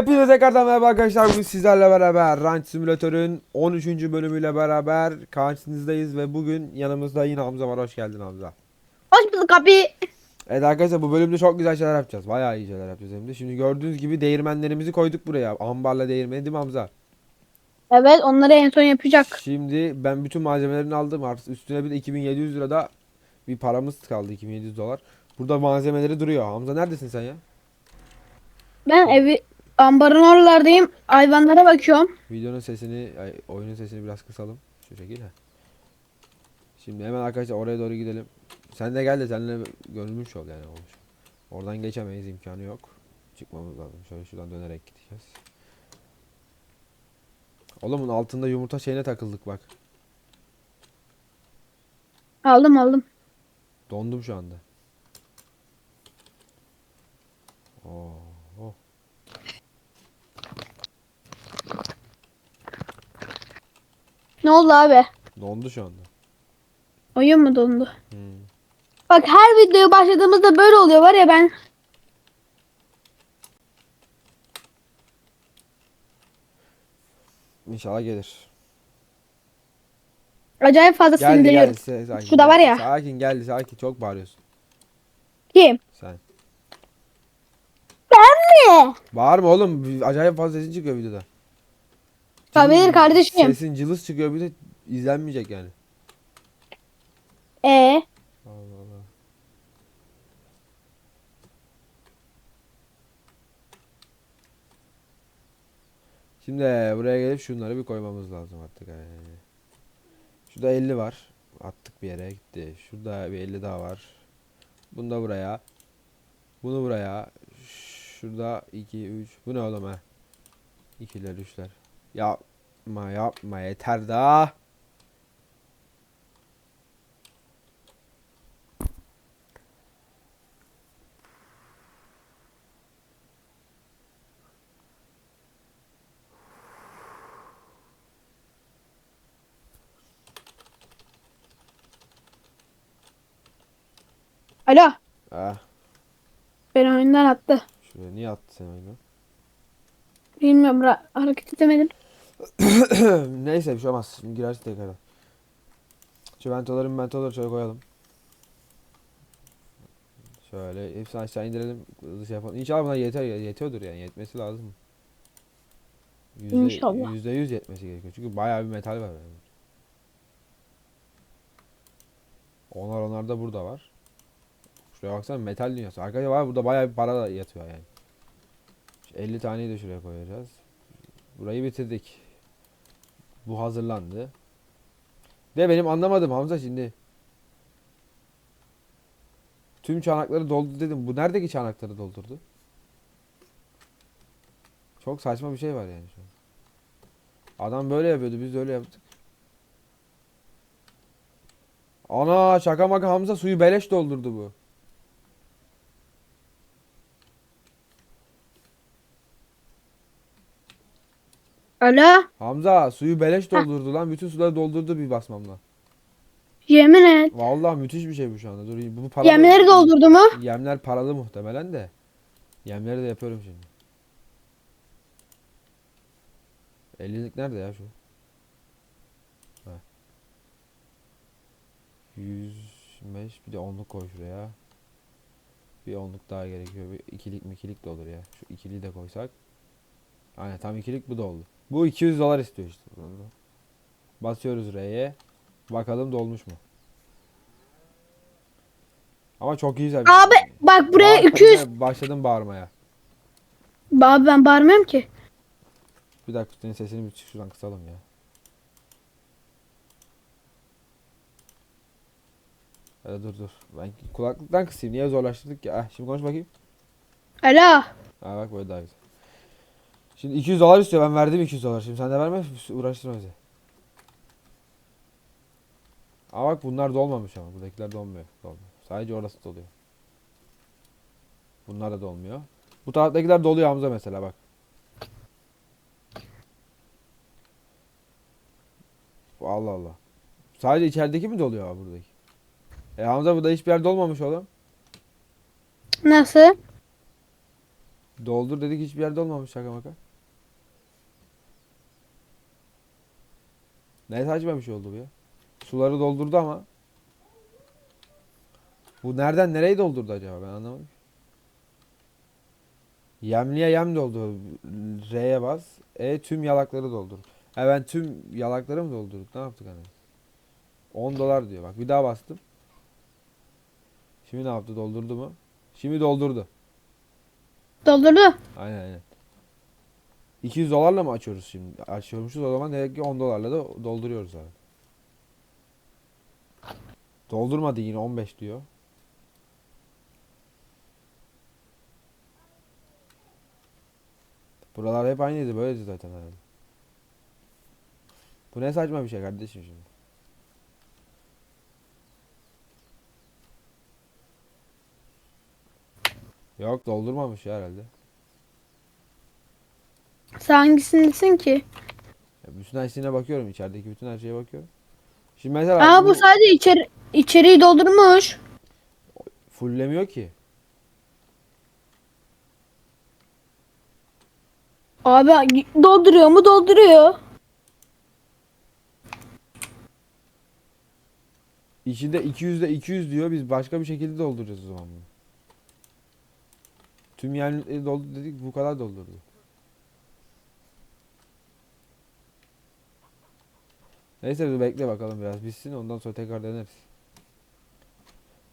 Hepinize tekrardan merhaba arkadaşlar. Bugün sizlerle beraber Ranch Simülatör'ün 13. bölümüyle beraber karşınızdayız ve bugün yanımızda yine Hamza var. Hoş geldin Hamza. Hoş bulduk abi. Evet arkadaşlar bu bölümde çok güzel şeyler yapacağız. Bayağı iyi şeyler yapacağız hem de. Şimdi gördüğünüz gibi değirmenlerimizi koyduk buraya. Ambarla değirmeni değil mi Hamza? Evet onları en son yapacak. Şimdi ben bütün malzemelerini aldım. Artık üstüne bir de 2700 lirada bir paramız kaldı. 2700 dolar. Burada malzemeleri duruyor. Hamza neredesin sen ya? Ben evi ambarın oralardayım. Hayvanlara bakıyorum. Videonun sesini, ay, oyunun sesini biraz kısalım. Şu şekilde. Şimdi hemen arkadaşlar oraya doğru gidelim. Sen de gel de seninle görülmüş ol yani olmuş. Oradan geçemeyiz imkanı yok. Çıkmamız lazım. Şöyle şuradan dönerek gideceğiz. Oğlum bunun altında yumurta şeyine takıldık bak. Aldım aldım. Dondum şu anda. Oo. Ne oldu abi? Dondu şu anda. Oyun mu dondu? Hmm. Bak her videoya başladığımızda böyle oluyor var ya ben. İnşallah gelir. Acayip fazla Geldi geldi. sinirleniyorum. Se- Sakin, Şurada var ya. Sakin geldi sakin. Çok bağırıyorsun. Kim? Sen. Ne? Bağırma oğlum. Acayip fazla sesin çıkıyor videoda. Olabilir kardeşim. Sesin cılız çıkıyor bir de izlenmeyecek yani. Ee, Allah Allah. Şimdi buraya gelip şunları bir koymamız lazım artık. yani. Şurada 50 var. Attık bir yere gitti. Şurada bir 50 daha var. Bunu da buraya. Bunu buraya. Şurada 2 3. Bu ne oğlum ha? 2'ler 3'ler. Yapma yapma yeter daha. alo. Ah, Beni oyundan attı. şuraya niye attı sen oyunu? Bilmiyorum ra- hareket edemedim. Neyse bir şey olmaz. Şimdi girersin tekrardan. Şu ventoları şöyle koyalım. Şöyle hepsini aşağı indirelim. Hızlı şey yapalım. İnşallah buna yeter yetiyordur yani yetmesi lazım. Yüzde, İnşallah. Yüzde yüz yetmesi gerekiyor. Çünkü bayağı bir metal var. Yani. Onlar onlar da burada var. Şuraya baksana metal dünyası. Arkadaşlar var burada bayağı bir para da yatıyor yani. Şu 50 taneyi de şuraya koyacağız. Burayı bitirdik. Bu hazırlandı. De benim anlamadım Hamza şimdi. Tüm çanakları doldu dedim. Bu neredeki çanakları doldurdu? Çok saçma bir şey var yani şu an. Adam böyle yapıyordu biz de öyle yaptık. Ana şaka maka Hamza suyu beleş doldurdu bu. Alo. Hamza suyu beleş doldurdu lan. Bütün suları doldurdu bir basmamla. Yemin et. Vallahi müthiş bir şey bu şu anda. Dur bu paralı. Yemleri doldurdu mu? Yemler paralı muhtemelen de. Yemleri de yapıyorum şimdi. 50'lik nerede ya şu? Ha. 105 bir de onluk koy şuraya. Bir onluk daha gerekiyor. Bir ikilik mi ikilik de olur ya. Şu ikiliyi de koysak. Aynen tam ikilik bu da oldu. Bu 200 dolar istiyor işte. Basıyoruz R'ye. Bakalım dolmuş mu? Ama çok iyi güzel. Abi bak buraya Bağır- 200. Başladım bağırmaya. Abi ben bağırmıyorum ki. Bir dakika senin sesini bir şuradan kısalım ya. Hadi dur dur. Ben kulaklıktan kısayım. Niye zorlaştırdık ya? Ah, şimdi konuş bakayım. Alo. Ha bak böyle daha güzel. Şimdi 200 dolar istiyor. Ben verdim 200 dolar. Şimdi sen de verme. Uğraştırma bizi. Ama bak bunlar dolmamış ama. Buradakiler dolmuyor. Dolmuyor. Sadece orası doluyor. Bunlar da dolmuyor. Bu taraftakiler doluyor Hamza mesela bak. Allah Allah. Sadece içerideki mi doluyor abi buradaki? E Hamza burada hiçbir yer dolmamış oğlum. Nasıl? Doldur dedik hiçbir yerde olmamış şaka maka. Ne saçma bir şey oldu bu ya. Suları doldurdu ama. Bu nereden nereyi doldurdu acaba ben anlamadım. Yemliğe yem doldu. R'ye bas. E tüm yalakları doldur. Ha ben tüm yalakları mı doldurduk? Ne yaptık hani? 10 dolar diyor. Bak bir daha bastım. Şimdi ne yaptı? Doldurdu mu? Şimdi doldurdu. Doldurdu. Aynen aynen. 200 dolarla mı açıyoruz şimdi? Açıyormuşuz o zaman demek ki 10 dolarla da dolduruyoruz abi. Doldurmadı yine 15 diyor. Buralar hep aynıydı böyleydi zaten herhalde. Bu ne saçma bir şey kardeşim şimdi. Yok doldurmamış ya herhalde. Sen hangisindesin ki? Ya bütün her şeyine bakıyorum. içerideki bütün her şeye bakıyorum. Şimdi mesela Aa bu bunu sadece içeri, içeriği doldurmuş. fulllemiyor ki. Abi dolduruyor mu dolduruyor. İçinde 200'de 200 diyor. Biz başka bir şekilde dolduracağız o zaman bunu. Tüm yerleri doldu dedik bu kadar doldurdu. Neyse dur bekle bakalım biraz bitsin ondan sonra tekrar deneriz.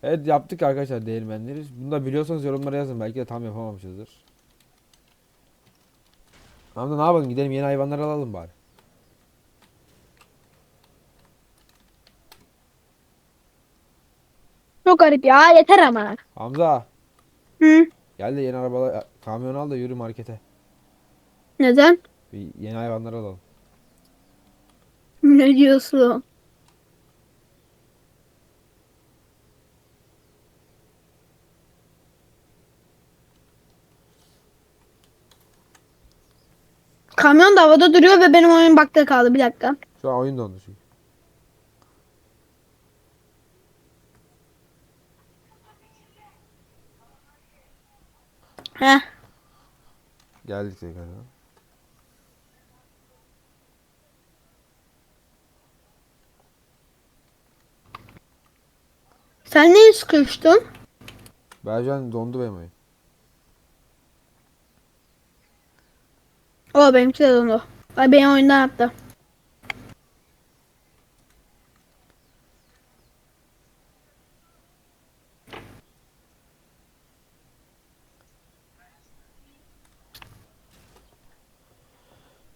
Evet yaptık arkadaşlar değirmenleri. Bunu da biliyorsanız yorumlara yazın. Belki de tam yapamamışızdır. Hamza ne yapalım gidelim yeni hayvanlar alalım bari. Çok garip ya yeter ama. Hamza Hı? gel de yeni arabalar kamyon al da yürü markete. Neden? Bir yeni hayvanlar alalım. Ne diyorsun? Kamyon da havada duruyor ve benim oyun bakta kaldı. Bir dakika. Şu an oyun dondu çünkü. Heh. Geldik tekrar. Sen neyi sıkıştın? Bercan dondu benim oyun. O benimki de dondu. Ay benim oyundan yaptı.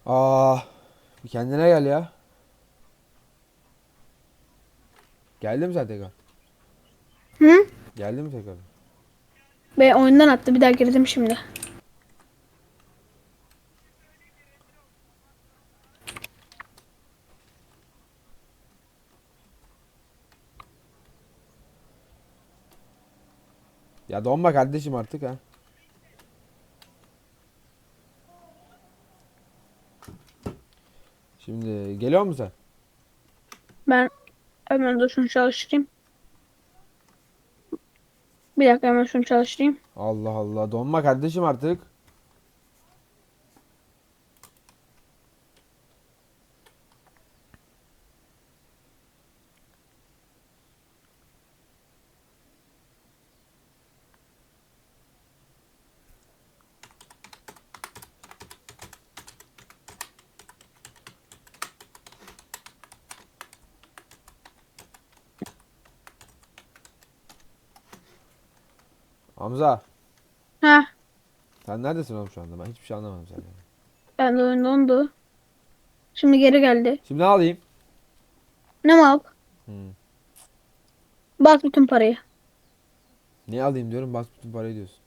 Aa, bir kendine gel ya. Geldi mi sen tekrar? Hı? Geldi mi tekrar? Ben oyundan attı. Bir daha girdim şimdi. Ya donma kardeşim artık ha. Şimdi geliyor musun sen? Ben hemen dur şunu çalıştırayım. Bir dakika hemen şunu çalıştırayım. Allah Allah donma kardeşim artık. Hamza Ha, sen neredesin oğlum şu anda? Ben hiçbir şey anlamadım senden. ben de oyun dondu. Şimdi geri geldi. Şimdi ne alayım? Ne mal? Hmm. Bas bütün parayı. Ne alayım diyorum bas bütün parayı diyorsun.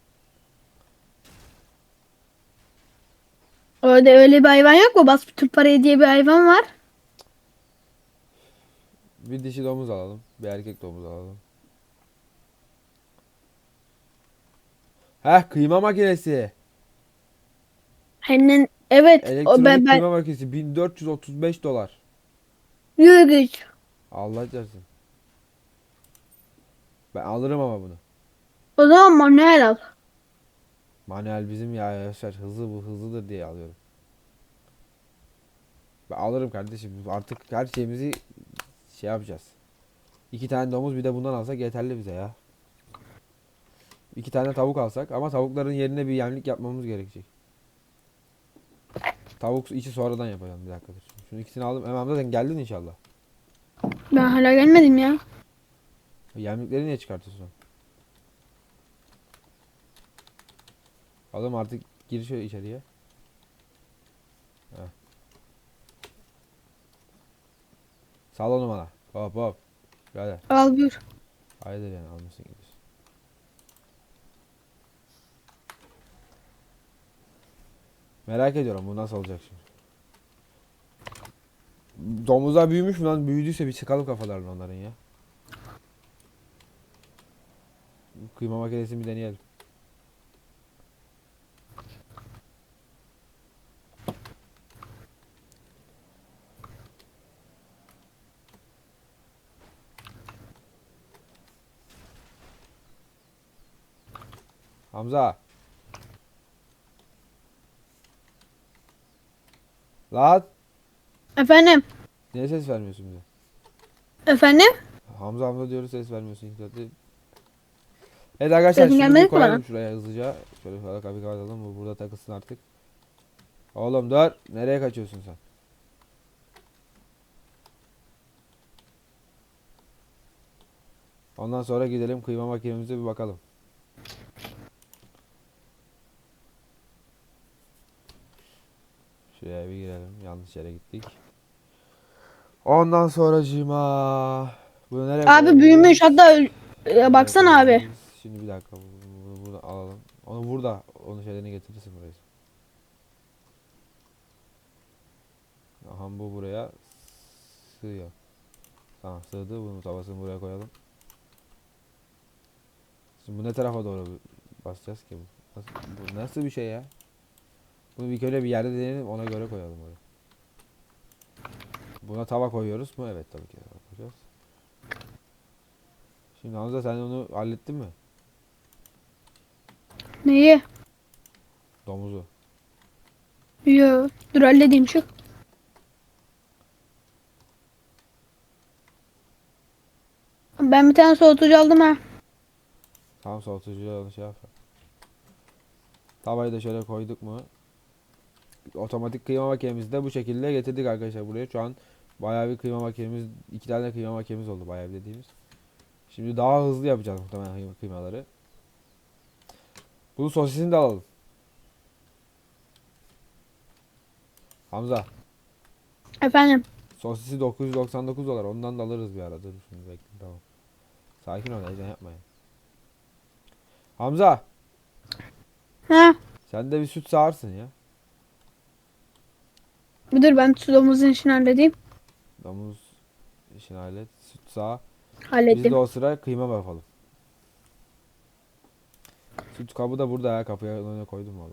Öyle öyle bir hayvan yok mu? Bas bütün parayı diye bir hayvan var. Bir dişi domuz alalım. Bir erkek domuz alalım. Heh kıyma makinesi. Hemen evet. Elektronik O ben ben kıyma makinesi 1435 dolar. yürü. Allah çarpsın. Ben alırım ama bunu. O zaman manuel al. Manuel bizim ya Yaşar hızlı bu hızlıdır diye alıyorum. Ben alırım kardeşim. Artık her şeyimizi şey yapacağız. İki tane domuz bir de bundan alsak yeterli bize ya. İki tane tavuk alsak ama tavukların yerine bir yemlik yapmamız gerekecek. Tavuk içi sonradan yapacağım bir dakika dur. Şunu ikisini aldım. Hemen zaten geldin inşallah. Ben hala gelmedim ya. Yemlikleri niye çıkartıyorsun? Oğlum artık gir şöyle içeriye. Heh. Sal onu bana. Hop hop. Hadi. Al buyur. Haydi yani almışsın gidiyorsun. Merak ediyorum bu nasıl olacak şimdi. Domuzlar büyümüş mü lan? Büyüdüyse bir çıkalım kafalarını onların ya. Kıyma makinesini bir deneyelim. Hamza. Lan Efendim? niye ses vermiyorsun bize? Efendim? Hamza Hamza diyoruz ses vermiyorsun zaten. Evet arkadaşlar Sesin mi koyalım bana? şuraya hızlıca. Şöyle şöyle kapıyı kapatalım bu burada takılsın artık. Oğlum dur. Nereye kaçıyorsun sen? Ondan sonra gidelim kıyma makinemize bir bakalım. Şuraya bir girelim. Yanlış yere gittik. Ondan sonra cima. Bunu nereye Abi koyalım? büyümüş hatta e, baksana abi. Biz Şimdi bir dakika bunu, bunu burada alalım. Onu burada. Onun şeylerini getirirsin buraya. Aha bu buraya sığıyor. Tamam sığdı. Bunun tavasını buraya koyalım. Şimdi bu ne tarafa doğru basacağız ki bu? Nasıl, bu nasıl bir şey ya? Bunu bir kere bir yerde deneyelim ona göre koyalım oraya. Buna tava koyuyoruz mu? Evet tabii ki tava koyacağız. Şimdi Hamza sen onu hallettin mi? Neyi? Domuzu. Yo. Dur halledeyim şu. Ben bir tane soğutucu aldım ha. Tam soğutucuya onu şey yap. Tavayı da şöyle koyduk mu? Otomatik kıyma makinemizi de bu şekilde getirdik arkadaşlar buraya. Şu an bayağı bir kıyma makinemiz, iki tane kıyma makinemiz oldu bayağı bir dediğimiz. Şimdi daha hızlı yapacağız muhtemelen kıyma- kıymaları. Bunun sosisini de alalım. Hamza, Efendim. sosisi 999 dolar. Ondan da alırız bir ara. Dur şimdi bekle tamam. Sakin ol, heyecan yapmayın. Hamza, Ha. sen de bir süt sağarsın ya. Bir dur ben şu domuzun işini halledeyim. Domuz işini hallet. Süt sağ. Biz Hallettim. de o sıra kıyma yapalım. Süt kabı da burada ya. Kapıya önüne koydum valla.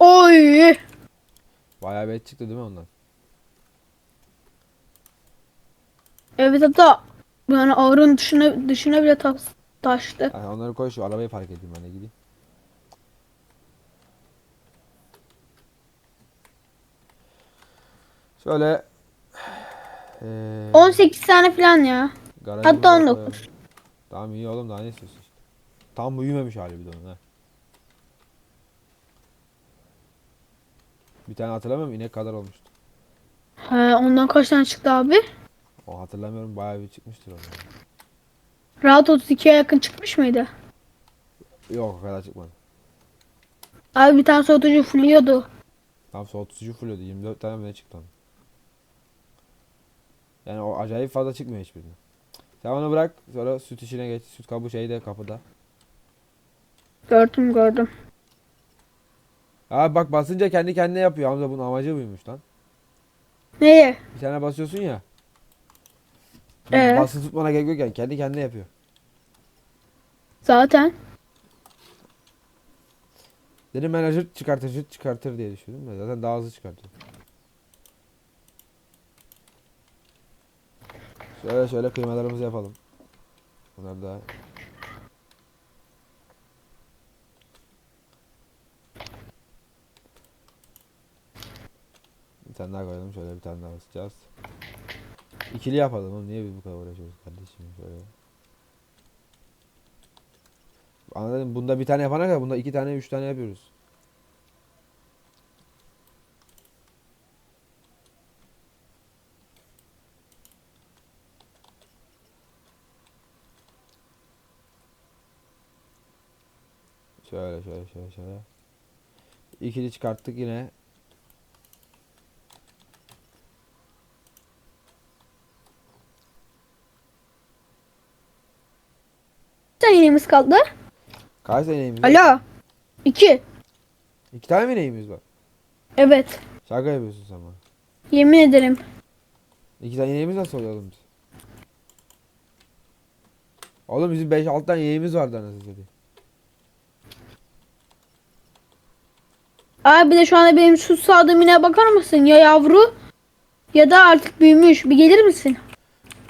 Oy. Bayağı bir et çıktı değil mi ondan? Evet hatta yani ağrın dışına, dışına bile ta- taştı. Yani onları koy şu arabayı park edeyim ben de gideyim. Şöyle eee 18 tane falan ya. garajımıza hatta 19. koyalım. Tamam iyi oğlum daha ne istiyorsun işte. Tam büyümemiş hali bir de onun ha. Bir tane hatırlamıyorum inek kadar olmuştu. He, ondan kaç tane çıktı abi? O hatırlamıyorum bayağı bir çıkmıştır o. zaman. Rahat 32'ye yakın çıkmış mıydı? Yok o kadar çıkmadı. Abi bir tane soğutucu fulluyordu. Tam soğutucu fulledi. 24 tane mi ne çıktı onun? Yani o acayip fazla çıkmıyor hiçbirine. Sen onu bırak sonra süt işine geç. Süt kabı şeyde kapıda. Gördüm gördüm. Abi bak basınca kendi kendine yapıyor. Hamza bunun amacı buymuş lan. Neye? Bir tane basıyorsun ya. Ee? Basın tutmana gerek yok yani. Kendi kendine yapıyor. Zaten. Dedim ben çıkartır çıkartır diye düşündüm de zaten daha hızlı çıkartıyor. Şöyle şöyle kıymalarımızı yapalım. Bunlar da Bir tane daha koyalım şöyle bir tane daha basacağız. İkili yapalım oğlum niye biz bu kadar uğraşıyoruz kardeşim şöyle. Anladım bunda bir tane yapana kadar bunda iki tane üç tane yapıyoruz. Şöyle şöyle. İkili çıkarttık yine. Tane ineğimiz kaldı. Kaç tane ineğimiz var? Alo. İki. İki tane mi ineğimiz var? Evet. Şaka yapıyorsun sen bana. Yemin ederim. İki tane ineğimiz nasıl oluyor oğlum biz? Oğlum bizim 5-6 tane ineğimiz vardı anasını satayım. Abi bir de şu anda benim şu sağdığım ineğe bakar mısın? Ya yavru ya da artık büyümüş. Bir gelir misin?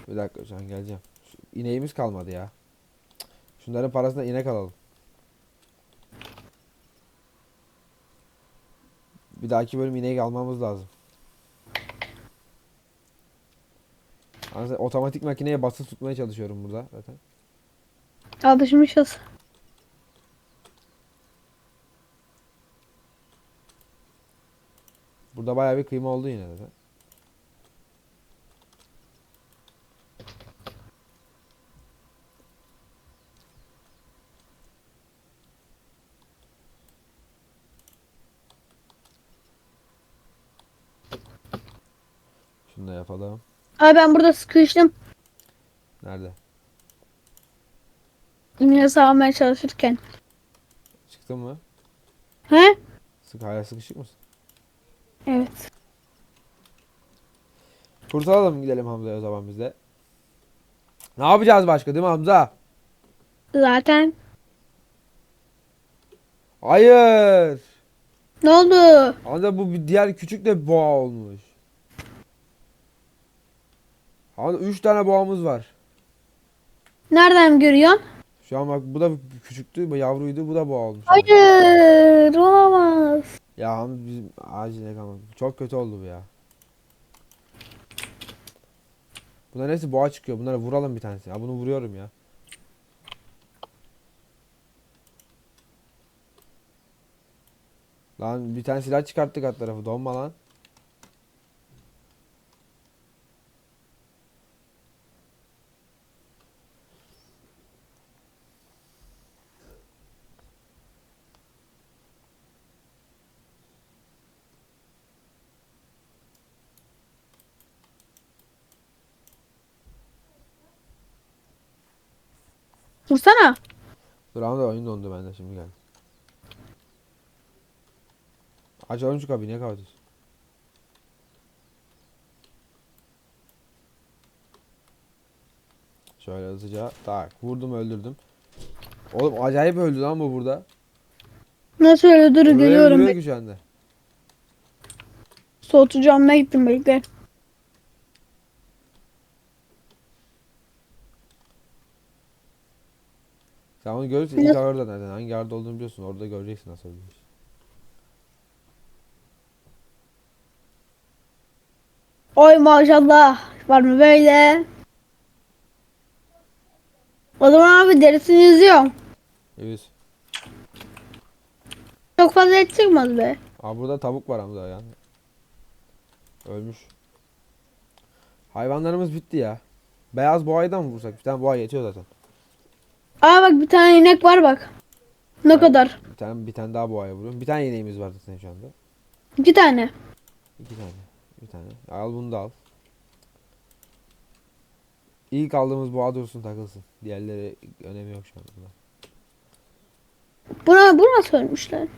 Bir dakika şu an geleceğim. Şu ineğimiz kalmadı ya. Şunların parasına inek alalım. Bir dahaki bölüm inek almamız lazım. Otomatik makineye basılı tutmaya çalışıyorum burada zaten. Alışmışız. Burada bayağı bir kıyma oldu yine zaten. Şunu da yapalım. Abi ben burada sıkıştım. Nerede? İmine sağlamaya çalışırken. Çıktın mı? He? Sık hala sıkışık mısın? Evet. Kurtulalım gidelim Hamza'ya o zaman biz de. Ne yapacağız başka değil mi Hamza? Zaten. Hayır. Ne oldu? Hamza bu bir diğer küçük de boğa olmuş. Hamza 3 tane boğamız var. Nereden görüyorsun? Şu an bak bu da küçüktü, bu yavruydu, bu da boğa olmuş. Hayır. Olamaz. Ya Hamza bizim acil kalmadı. Çok kötü oldu bu ya. Bunların hepsi boğa çıkıyor. Bunlara vuralım bir tanesini. Ya bunu vuruyorum ya. Lan bir tane silah çıkarttık alt tarafı. Donma lan. Vursana. Dur ama da oyun dondu bende şimdi geldi. Açalım şu kapıyı niye kapatıyorsun? Şöyle hızlıca tak vurdum öldürdüm. Oğlum acayip öldü lan bu burada. Nasıl öyle dur Buraya geliyorum. şu anda. Soğutucu almaya gittim bekle. Sen onu görürsün ilk orada nereden hangi yerde olduğunu biliyorsun orada göreceksin nasıl ölmüş. Oy maşallah. Var mı böyle? O zaman abi derisini yüzüyorum. Yüz. Çok fazla et çıkmaz be. Aa burada tavuk var Hamza yani. Ölmüş. Hayvanlarımız bitti ya. Beyaz boğayı mı vursak? Bir tane boğa yetiyor zaten. Aa bak bir tane inek var bak. Ne kadar? Bir tane bir tane daha boğaya vuruyorum. Bir tane ineğimiz var zaten şu anda. İki tane. İki tane. Bir tane. Al bunu da al. İlk aldığımız boğa dursun takılsın. Diğerleri önemi yok şu anda. Buna, bu nasıl ölmüşler?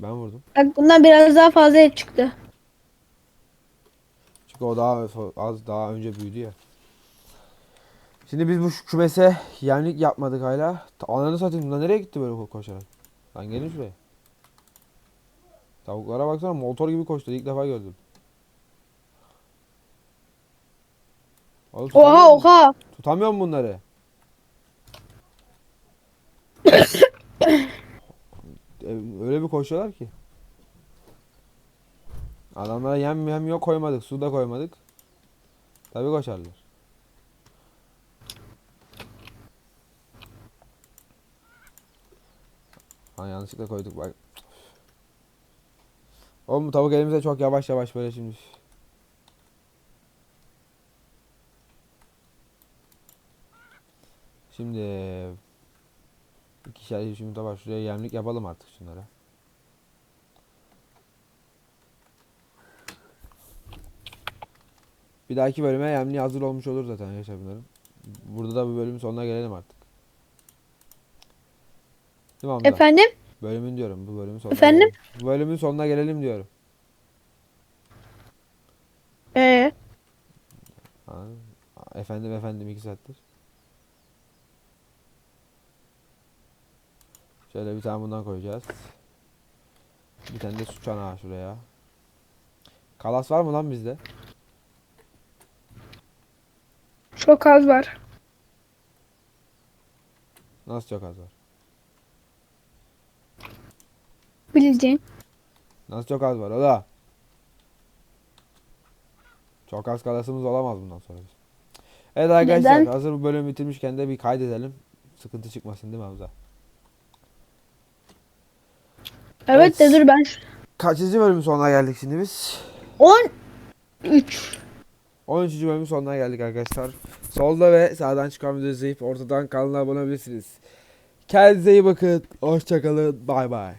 Ben vurdum. Bak bundan biraz daha fazla et çıktı. Çünkü o daha az daha önce büyüdü ya. Şimdi biz bu kümese yemlik yapmadık hala. Ananı satayım bunlar nereye gitti böyle ko- koşarak? Lan gelin şuraya. Tavuklara baksana motor gibi koştu. İlk defa gördüm. Oğlum, tutamıyor Oha musun? oha. Tutamıyorum bunları. E, Öyle bir koşuyorlar ki. Adamlara yem yem yok koymadık. Su da koymadık. Tabii koşarlar. Ha yanlışlıkla koyduk bak. Oğlum tavuk elimize çok yavaş yavaş böyle şimdi. Şimdi ikişer yumurta var. Şuraya yemlik yapalım artık şunlara. Bir dahaki bölüme yemliği hazır olmuş olur zaten arkadaşlar bunların. Burada da bu bölümün sonuna gelelim artık. Değil mi Hamza? Efendim? Bölümün diyorum. Bu bölümün sonuna Efendim? gelelim. Bu bölümün sonuna gelelim diyorum. Ee, Ha, efendim efendim iki saattir. Şöyle bir tane bundan koyacağız. Bir tane de su çanağı şuraya. Kalas var mı lan bizde? çok az var. Nasıl çok az var? Bildiğin. Nasıl çok az var o da? Çok az kalasımız olamaz bundan sonra. Evet arkadaşlar Neden? hazır bu bölümü bitirmişken de bir kaydedelim. Sıkıntı çıkmasın değil mi Hamza? Evet de Evet. dur ben Kaçıncı bölümün sonuna geldik şimdi biz? 13. 13. bölümün sonuna geldik arkadaşlar. Solda ve sağdan çıkan videoyu izleyip ortadan kanala abone olabilirsiniz. Kendinize iyi bakın. Hoşçakalın. Bay bay.